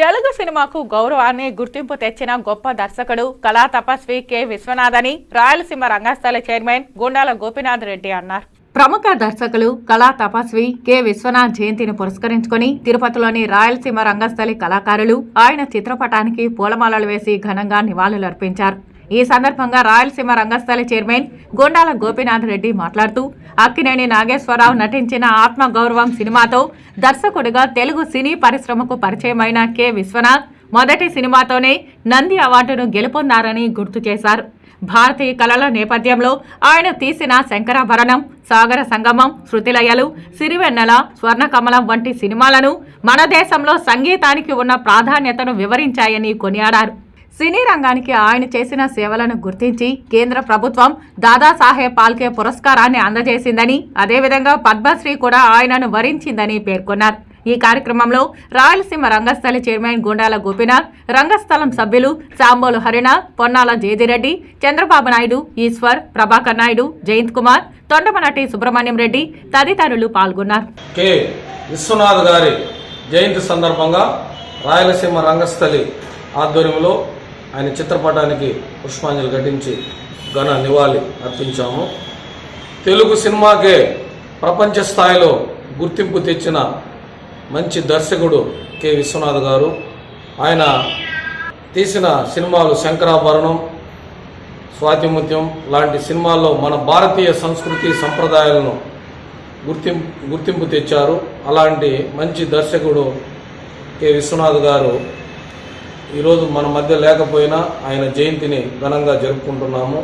తెలుగు సినిమాకు గౌరవాన్ని గుర్తింపు తెచ్చిన గొప్ప దర్శకుడు కళా తపస్వి కె. విశ్వనాథని రాయలసీమ రంగస్థల చైర్మన్ గుండాల గోపీనాథ్ రెడ్డి అన్నారు. ప్రముఖ దర్శకులు కళా తపస్వి కె. విశ్వనాథ్ జయంతిని పురస్కరించుకొని తిరుపతిలోని రాయలసీమ రంగస్థలి కళాకారులు ఆయన చిత్రపటానికి పూలమాలలు వేసి ఘనంగా నివాళులర్పించారు. ఈ సందర్భంగా రాయలసీమ రంగస్థల చైర్మన్ గుండాల గోపీనాథ్ రెడ్డి మాట్లాడుతూ అక్కినేని నాగేశ్వరరావు నటించిన ఆత్మ గౌరవం సినిమాతో దర్శకుడిగా తెలుగు సినీ పరిశ్రమకు పరిచయమైన కె. విశ్వనాథ్ మొదటి సినిమాతోనే నంది అవార్డును గెలుపొందారని గుర్తు చేశారు. భారతీయ కళల నేపథ్యంలో ఆయన తీసిన శంకరాభరణం సాగర సంగమం శృతిలయలు సిరివెన్నెల స్వర్ణకమలం వంటి సినిమాలను మన దేశంలో సంగీతానికి ఉన్న ప్రాధాన్యతను వివరించాయని కొనియాడారు. సినీ రంగానికి ఆయన చేసిన సేవలను గుర్తించి కేంద్ర ప్రభుత్వం దాదాసాహెబ్ పాల్కే పురస్కారాన్ని అందజేసిందని అదేవిధంగా పద్మశ్రీ కూడా ఆయనను వరించిందని పేర్కొన్నారు. ఈ కార్యక్రమంలో రాయలసీమ రంగస్థలి చైర్మన్ గుండాల గోపినాథ్ రంగస్థలం సభ్యులు సాంబోలు హరిణ పొన్నాల జేదిరెడ్డి చంద్రబాబు నాయుడు ఈశ్వర్ ప్రభాకర్ నాయుడు జయంత్ కుమార్ తొండమనటి సుబ్రహ్మణ్యం రెడ్డి తదితరులు పాల్గొన్నారు. కె. విశ్వనాథ్ గారి జయంతి సందర్భంగా రాయలసీమ రంగస్థలి ఆధ్వర్యంలో ఆయన చిత్రపటానికి పుష్పాంజలి ఘటించి ఘన నివాళి అర్పించాము. తెలుగు సినిమాకే ప్రపంచ స్థాయిలో గుర్తింపు తెచ్చిన మంచి దర్శకుడు కె. విశ్వనాథ్ గారు. ఆయన తీసిన సినిమాలు శంకరాభరణం స్వాతిముత్యం లాంటి సినిమాల్లో మన భారతీయ సంస్కృతి సంప్రదాయాలను గుర్తింపు గుర్తింపు తెచ్చారు. అలాంటి మంచి దర్శకుడు కె. విశ్వనాథ్ గారు ఈరోజు మన మధ్య లేకపోయినా ఆయన జయంతిని ఘనంగా జరుపుకుంటున్నాము.